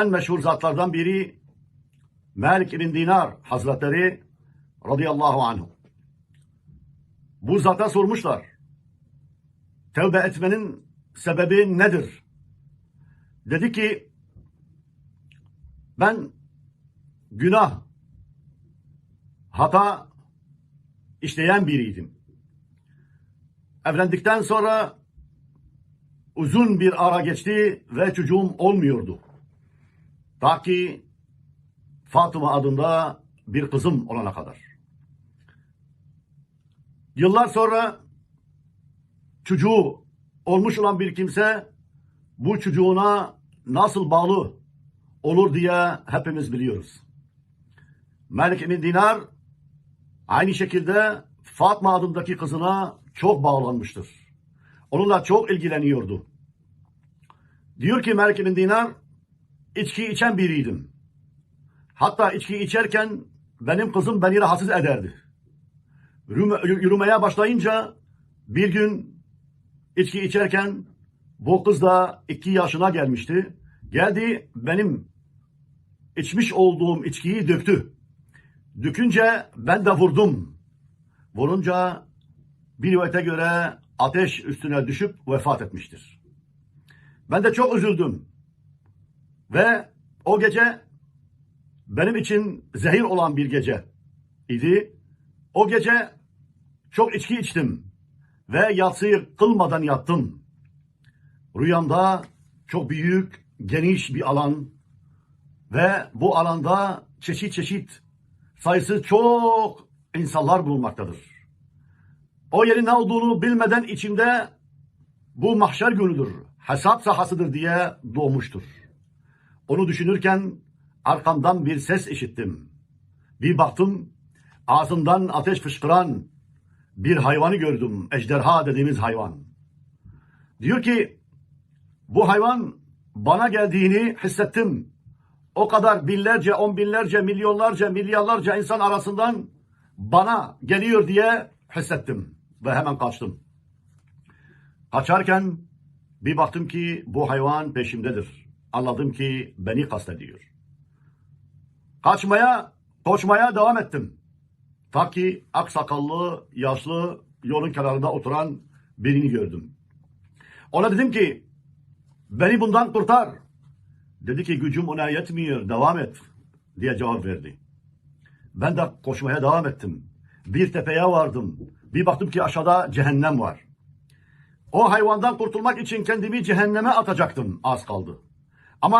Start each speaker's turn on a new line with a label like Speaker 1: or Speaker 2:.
Speaker 1: en meşhur zatlardan biri Malik bin Dinar Hazretleri radıyallahu anhu. Bu zata sormuşlar. Tevbe etmenin sebebi nedir? Dedi ki ben günah, hata işleyen biriydim. Evlendikten sonra uzun bir ara geçti ve çocuğum olmuyordu. Ta ki Fatıma adında bir kızım olana kadar. Yıllar sonra çocuğu olmuş olan bir kimse bu çocuğuna nasıl bağlı olur diye hepimiz biliyoruz. Melik bin Dinar aynı şekilde Fatma adındaki kızına çok bağlanmıştır. Onunla çok ilgileniyordu. Diyor ki Melik bin Dinar, içki içen biriydim. Hatta içki içerken benim kızım beni rahatsız ederdi. Yürüme- Yürümeye başlayınca bir gün içki içerken bu kız da iki yaşına gelmişti. Geldi benim içmiş olduğum içkiyi döktü. Dökünce ben de vurdum. Vurunca bir rivayete göre ateş üstüne düşüp vefat etmiştir. Ben de çok üzüldüm. Ve o gece benim için zehir olan bir gece idi. O gece çok içki içtim ve yatsıyı kılmadan yattım. Rüyamda çok büyük, geniş bir alan ve bu alanda çeşit çeşit sayısı çok insanlar bulunmaktadır. O yerin ne olduğunu bilmeden içimde bu mahşer günüdür, hesap sahasıdır diye doğmuştur. Onu düşünürken arkamdan bir ses işittim. Bir baktım ağzından ateş fışkıran bir hayvanı gördüm. Ejderha dediğimiz hayvan. Diyor ki bu hayvan bana geldiğini hissettim. O kadar binlerce, on binlerce, milyonlarca, milyarlarca insan arasından bana geliyor diye hissettim. Ve hemen kaçtım. Kaçarken bir baktım ki bu hayvan peşimdedir. Anladım ki beni kastediyor. Kaçmaya, koşmaya devam ettim. Ta ki aksakallı, yaşlı, yolun kenarında oturan birini gördüm. Ona dedim ki, beni bundan kurtar. Dedi ki gücüm ona yetmiyor, devam et diye cevap verdi. Ben de koşmaya devam ettim. Bir tepeye vardım. Bir baktım ki aşağıda cehennem var. O hayvandan kurtulmak için kendimi cehenneme atacaktım az kaldı. 好吗？